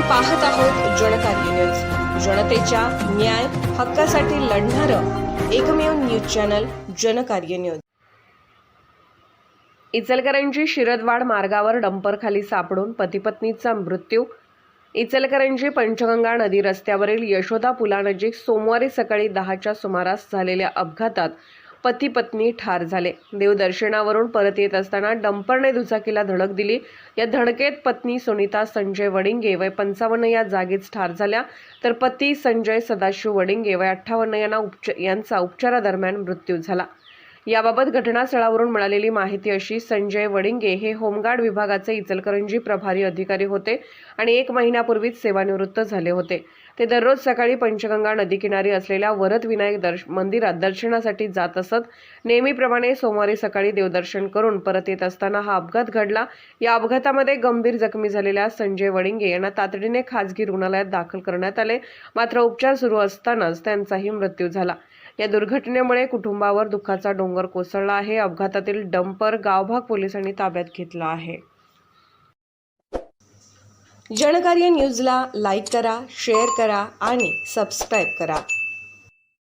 पाहत आहोत जनकार्य न्यूज जनतेच्या न्याय हक्कासाठी लढणारं एकमेव news channel Janakarya news Ichalkaranji Shiradwad मार्गावर डंपरखाली सापडून पतीपत्नीचा मृत्यू. इचलकरंजी पंचगंगा नदी रस्त्यावरील यशोदा पुलानजीक सोमवारी सकाळी दहाच्या सुमारास झालेल्या अपघातात पती पत्नी ठार झाले. देवदर्शनावरून परत येत असताना डंपरने दुचाकीला धडक दिली. या धडकेत पत्नी सुनीता संजय वडिंगे वय पंचावन्न या जागीच ठार झाल्या. तर पती संजय सदाशिव वडिंगे वय अठ्ठावन्न यांना उपच यांचा उपचारादरम्यान मृत्यू झाला. याबाबत घटनास्थळावरून मिळालेली माहिती अशी संजय वडिंगे हे होमगार्ड विभागाचे इचलकरंजी प्रभारी अधिकारी होते आणि एक महिन्यापूर्वीच सेवानिवृत्त झाले होते. ते दररोज सकाळी पंचगंगा नदीकिनारी असलेल्या वरद विनायक दर्श मंदिरात दर्शनासाठी जात असत. नेहमीप्रमाणे सोमवारी सकाळी देवदर्शन करून परत येत असताना हा अपघात घडला. या अपघातामध्ये गंभीर जखमी झालेल्या संजय वडिंगे यांना तातडीने खाजगी रुग्णालयात दाखल करण्यात आले. मात्र उपचार सुरू असतानाच त्यांचाही मृत्यू झाला. या दुर्घटनेमुळे कुटुंबावर दुःखाचा डोंगर कोसळला आहे. अपघातातील डंपर गावभाग पोलिसांनी ताब्यात घेतला आहे. जनकार्य न्यूजला लाईक करा शेअर करा आणि सबस्क्राईब करा.